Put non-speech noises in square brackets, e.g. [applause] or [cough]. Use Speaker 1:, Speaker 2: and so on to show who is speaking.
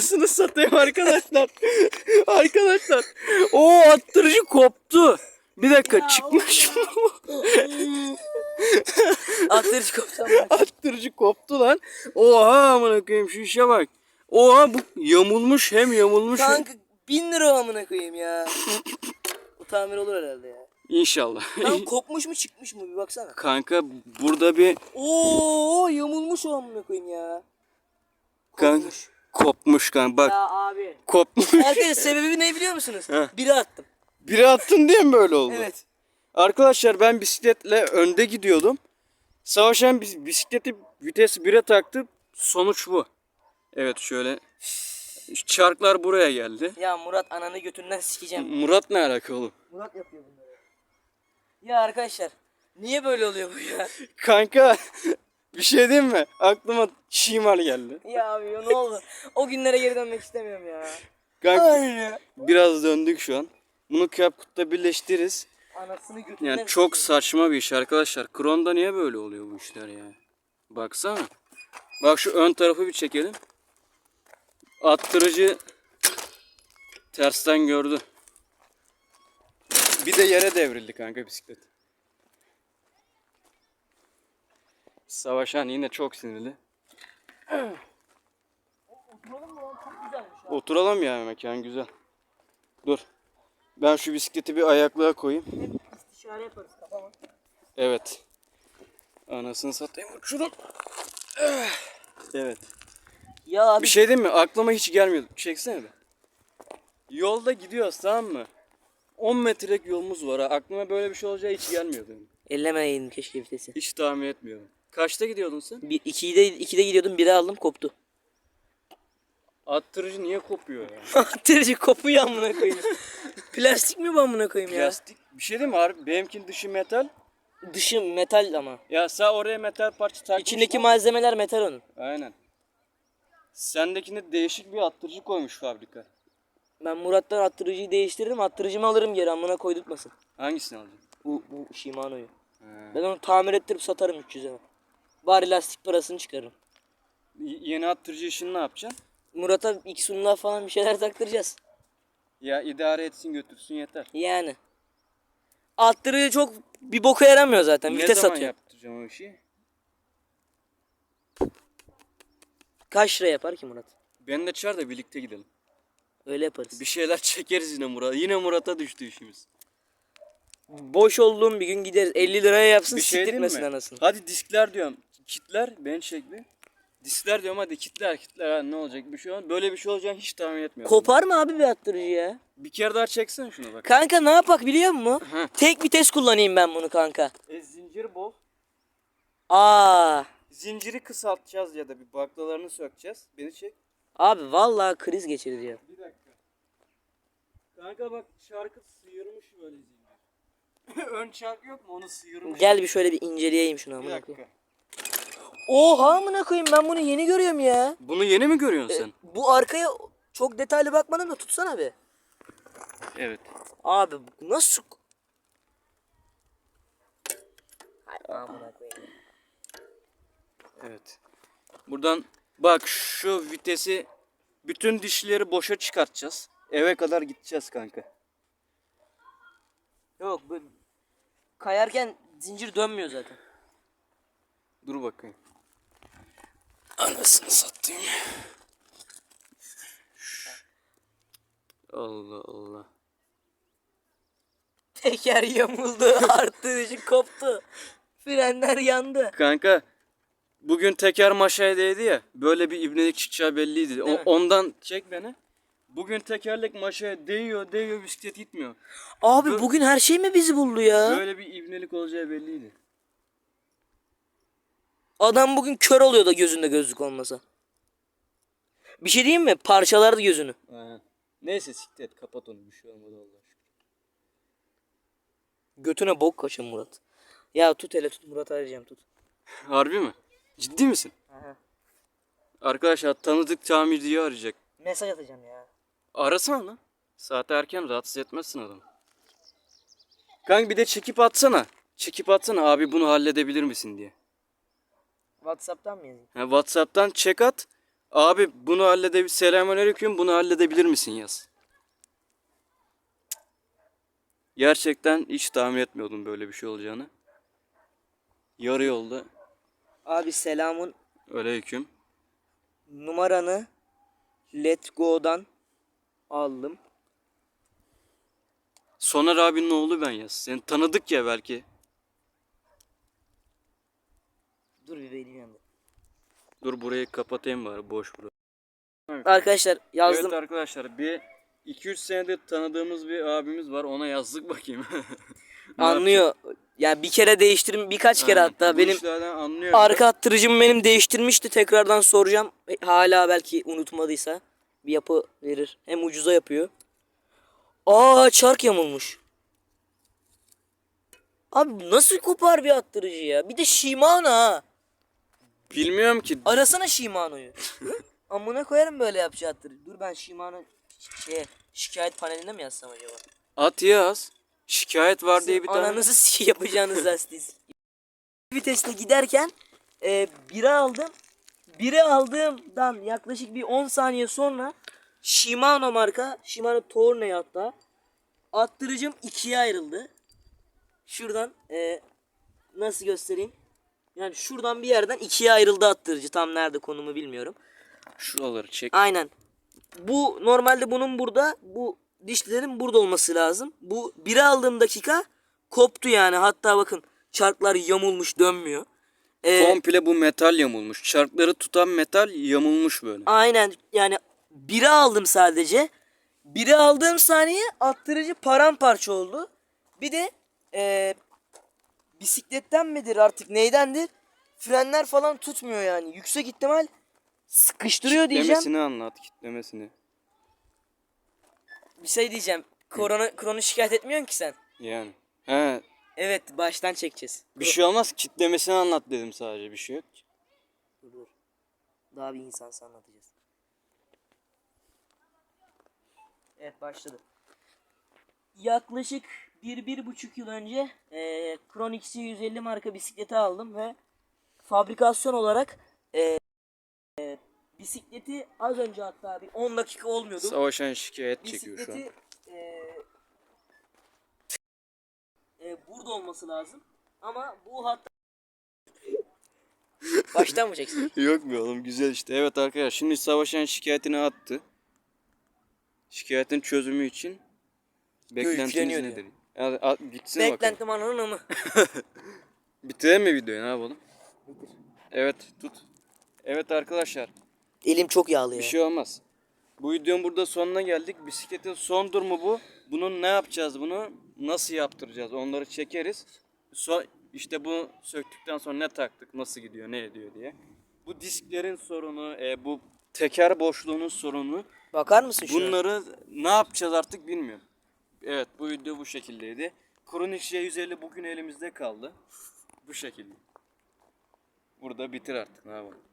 Speaker 1: Anasını satayım arkadaşlar. [laughs] arkadaşlar. O attırıcı koptu. Bir dakika çıkmış mı? [laughs]
Speaker 2: Attırıcı bak.
Speaker 1: attırıcı koptu lan. Oha amına koyayım şu işe bak. Oha bu yamulmuş hem yamulmuş. hem-
Speaker 2: Kanka bin lira amına koyayım ya. Bu tamir olur herhalde ya.
Speaker 1: İnşallah.
Speaker 2: Lan [laughs] kopmuş mu çıkmış mı bir baksana.
Speaker 1: Kanka burada bir
Speaker 2: Oo yamulmuş o amına koyayım ya.
Speaker 1: kanka kopmuş kanka bak
Speaker 2: Ya abi.
Speaker 1: kopmuş.
Speaker 2: Arkadaşlar sebebi ne biliyor musunuz?
Speaker 1: Heh.
Speaker 2: Biri attım.
Speaker 1: Biri attın diye mi böyle oldu?
Speaker 2: Evet.
Speaker 1: Arkadaşlar ben bisikletle önde gidiyordum. Savaşan bis- bisikleti vites 1'e taktı. Sonuç bu. Evet şöyle. Çarklar buraya geldi.
Speaker 2: Ya Murat ananı götünden sikeceğim.
Speaker 1: Murat ne alaka oğlum?
Speaker 2: Murat yapıyor bunları. Ya arkadaşlar niye böyle oluyor bu ya?
Speaker 1: Kanka bir şey diyeyim mi? Aklıma şimal geldi.
Speaker 2: Ya abi ya ne oldu? O günlere geri dönmek istemiyorum ya.
Speaker 1: Kanka biraz döndük şu an. Bunu Capcut'ta birleştiririz.
Speaker 2: Anasını götünden
Speaker 1: Yani çok saçma bir iş arkadaşlar. Kron'da niye böyle oluyor bu işler ya? Baksana. Bak şu ön tarafı bir çekelim. Attırıcı tersten gördü. Bir de yere devrildi kanka bisiklet. Savaşan yine çok sinirli.
Speaker 2: Oturalım mı lan? Çok güzelmiş ya.
Speaker 1: Oturalım ya mekan güzel. Dur. Ben şu bisikleti bir ayaklığa koyayım.
Speaker 2: Hep istişare yaparız kafama.
Speaker 1: Evet. Anasını satayım uçurum. Evet.
Speaker 2: Ya abi
Speaker 1: Bir şey değil mi? Aklıma hiç gelmiyordu. Çeksene be. Yolda gidiyoruz tamam mı? 10 metrelik yolumuz var ha. Aklıma böyle bir şey olacağı hiç gelmiyordu.
Speaker 2: ellemeyeydim keşke vitesi.
Speaker 1: Hiç tahmin etmiyorum. Kaçta gidiyordun sen?
Speaker 2: Bir, ikide, ikide gidiyordum biri aldım koptu. [laughs]
Speaker 1: Attırıcı niye kopuyor ya? [laughs]
Speaker 2: Attırıcı kopuyor amına koyayım. [laughs] Plastik mi bu amına koyayım ya?
Speaker 1: Plastik. Bir şey değil mi harbi? Benimkinin dışı metal.
Speaker 2: Dışı metal ama.
Speaker 1: Ya sen oraya metal parça takmış
Speaker 2: İçindeki malzemeler metal onun.
Speaker 1: Aynen. Sendekine değişik bir attırıcı koymuş fabrika.
Speaker 2: Ben Murat'tan attırıcıyı değiştiririm. Attırıcımı alırım geri amına koydurtmasın.
Speaker 1: Hangisini alacaksın?
Speaker 2: Bu, bu Shimano'yu.
Speaker 1: He.
Speaker 2: Ben onu tamir ettirip satarım 300'e. Bari lastik parasını çıkarırım.
Speaker 1: Y- Yeni attırıcı işini ne yapacaksın?
Speaker 2: Murat'a iki sunla falan bir şeyler taktıracağız.
Speaker 1: Ya idare etsin götürsün yeter.
Speaker 2: Yani. Attırıcı çok bir boka yaramıyor zaten.
Speaker 1: ne
Speaker 2: Vites
Speaker 1: zaman
Speaker 2: atıyor.
Speaker 1: yaptıracağım o işi?
Speaker 2: Kaç lira yapar ki Murat?
Speaker 1: Beni de çağır da birlikte gidelim.
Speaker 2: Öyle yaparız.
Speaker 1: Bir şeyler [laughs] çekeriz yine Murat. Yine Murat'a düştü işimiz.
Speaker 2: Boş olduğum bir gün gideriz. 50 liraya yapsın
Speaker 1: Bir şey diyeyim
Speaker 2: siktirtmesin
Speaker 1: mi?
Speaker 2: anasını.
Speaker 1: Hadi diskler diyorum. Kitler beni çek bir. Diskler diyorum hadi kitler kitler ha, ne olacak bir şey olmaz. Böyle bir şey olacağını hiç tahmin etmiyorum.
Speaker 2: Kopar mı abi bir attırıcı ya?
Speaker 1: bir kere daha çeksene şunu bak.
Speaker 2: Kanka ne yapak biliyor musun?
Speaker 1: Hı.
Speaker 2: Tek vites kullanayım ben bunu kanka.
Speaker 1: E, zincir bol.
Speaker 2: Aa.
Speaker 1: Zinciri kısaltacağız ya da bir baklalarını sökeceğiz. Beni çek.
Speaker 2: Abi vallahi kriz geçireceğim.
Speaker 1: Bir dakika. Kanka bak şarkı sıyırmış böyle zincir. [laughs] Ön çark yok mu onu sıyırmış.
Speaker 2: Gel bir şöyle bir inceleyeyim şunu
Speaker 1: Bir
Speaker 2: amına
Speaker 1: dakika.
Speaker 2: Oha amına koyayım ben bunu yeni görüyorum ya.
Speaker 1: Bunu yeni mi görüyorsun sen?
Speaker 2: Bu arkaya çok detaylı bakmadım da tutsana bir.
Speaker 1: Evet.
Speaker 2: Abi nasıl? Amına koyayım.
Speaker 1: Evet. Buradan bak şu vitesi bütün dişleri boşa çıkartacağız. Eve kadar gideceğiz kanka.
Speaker 2: Yok bu kayarken zincir dönmüyor zaten.
Speaker 1: Dur bakayım. Anasını satayım. Allah Allah.
Speaker 2: Teker yamuldu, [laughs] arttırıcı koptu. Frenler yandı.
Speaker 1: Kanka bugün teker maşaya değdi ya. Böyle bir ibnelik çıkacağı belliydi. O-
Speaker 2: mi?
Speaker 1: ondan çek beni. Bugün tekerlek maşaya değiyor değiyor bisiklet gitmiyor.
Speaker 2: Abi
Speaker 1: Bö-
Speaker 2: bugün her şey mi bizi buldu ya?
Speaker 1: Böyle bir ibnelik olacağı belliydi.
Speaker 2: Adam bugün kör oluyor da gözünde gözlük olmasa. Bir şey diyeyim mi? Parçalardı gözünü.
Speaker 1: Aynen. Neyse siklet kapat onu bir şey olmadı Allah.
Speaker 2: Götüne bok kaçın Murat. Ya tut hele tut Murat arayacağım tut. [laughs]
Speaker 1: Harbi mi? Ciddi misin? Arkadaşlar tanıdık tamirciyi arayacak.
Speaker 2: Mesaj atacağım ya.
Speaker 1: Arasana lan. Saat erken rahatsız etmezsin adamı. Kanka bir de çekip atsana. Çekip atsana abi bunu halledebilir misin diye.
Speaker 2: Whatsapp'tan mı yazayım?
Speaker 1: Ha, Whatsapp'tan çek at. Abi bunu halledebilir. Selamünaleyküm. Bunu halledebilir misin yaz. Gerçekten hiç tahmin etmiyordum böyle bir şey olacağını. Yarı yolda.
Speaker 2: Abi selamın
Speaker 1: Aleyküm.
Speaker 2: numaranı Let Go'dan aldım.
Speaker 1: Soner abinin oğlu ben yaz. Seni tanıdık ya belki.
Speaker 2: Dur bir benim yanında.
Speaker 1: Dur burayı kapatayım bari boş bura.
Speaker 2: Arkadaşlar yazdım.
Speaker 1: Evet arkadaşlar bir 2-3 senedir tanıdığımız bir abimiz var ona yazdık bakayım. [laughs]
Speaker 2: Anlıyor. Ya bir kere değiştirim birkaç kere
Speaker 1: Aynen.
Speaker 2: hatta
Speaker 1: Bu
Speaker 2: benim
Speaker 1: anlıyor.
Speaker 2: arka attırıcım benim değiştirmişti. Tekrardan soracağım. E, Hala belki unutmadıysa bir yapı verir. Hem ucuza yapıyor. Aa çark yamulmuş. Abi nasıl kopar bir attırıcı ya? Bir de Shimano ha.
Speaker 1: Bilmiyorum ki.
Speaker 2: Arasana Shimano'yu. Amına koyarım böyle yapacağı attırıcı. Dur ben Shimano şey şikayet paneline mi yazsam acaba?
Speaker 1: At yaz. Şikayet var diye bir tane.
Speaker 2: Ananızı s- [laughs] yapacağınız lastiği. Viteste giderken e, biri aldım. Biri aldığımdan yaklaşık bir 10 saniye sonra Shimano marka, Shimano Tourney hatta attırıcım ikiye ayrıldı. Şuradan e, nasıl göstereyim? Yani şuradan bir yerden ikiye ayrıldı attırıcı. Tam nerede konumu bilmiyorum.
Speaker 1: Şuraları çek.
Speaker 2: Aynen. Bu normalde bunun burada bu dişlilerin burada olması lazım. Bu biri aldığım dakika koptu yani. Hatta bakın çarklar yamulmuş dönmüyor. Ee,
Speaker 1: Komple bu metal yamulmuş. Çarkları tutan metal yamulmuş böyle.
Speaker 2: aynen yani biri aldım sadece. Biri aldığım saniye attırıcı paramparça oldu. Bir de ee, bisikletten midir artık neydendir? Frenler falan tutmuyor yani. Yüksek ihtimal sıkıştırıyor diyeceğim.
Speaker 1: Kitlemesini anlat kitlemesini.
Speaker 2: Bir şey diyeceğim. Korona, kronu şikayet etmiyorsun ki sen.
Speaker 1: Yani. He.
Speaker 2: Evet baştan çekeceğiz.
Speaker 1: Bir şey olmaz kitlemesini anlat dedim sadece bir şey yok. ki.
Speaker 2: Dur dur. Daha bir insansı anlatacağız. Evet başladı. Yaklaşık bir, bir buçuk yıl önce eee Kronix 150 marka bisikleti aldım ve fabrikasyon olarak eee, eee, bisikleti az önce hatta bir 10 dakika olmuyordu.
Speaker 1: Savaşan şikayet çekiyor şu an.
Speaker 2: Bisikleti eee, eee, burada olması lazım. Ama bu hatta [laughs] Baştan mı çeksin?
Speaker 1: Yok mu oğlum güzel işte. Evet arkadaşlar şimdi savaşan şikayetini attı. Şikayetin çözümü için beklentiniz
Speaker 2: yükleniyor
Speaker 1: nedir? Ya, at, gitsin bakalım.
Speaker 2: Beklentim ananın amı. [laughs]
Speaker 1: Bitirelim mi videoyu ne yapalım? Evet tut. Evet arkadaşlar
Speaker 2: Elim çok yağlı ya.
Speaker 1: bir şey olmaz. Bu videonun burada sonuna geldik. Bisikletin son durumu bu. Bunun ne yapacağız bunu? Nasıl yaptıracağız? Onları çekeriz. Son, işte bunu söktükten sonra ne taktık? Nasıl gidiyor? Ne ediyor diye. Bu disklerin sorunu, e, bu teker boşluğunun sorunu.
Speaker 2: Bakar mısın şuna?
Speaker 1: Bunları ne yapacağız artık bilmiyorum. Evet bu video bu şekildeydi. Kronik J150 bugün elimizde kaldı. Bu şekilde. Burada bitir artık ne yapalım.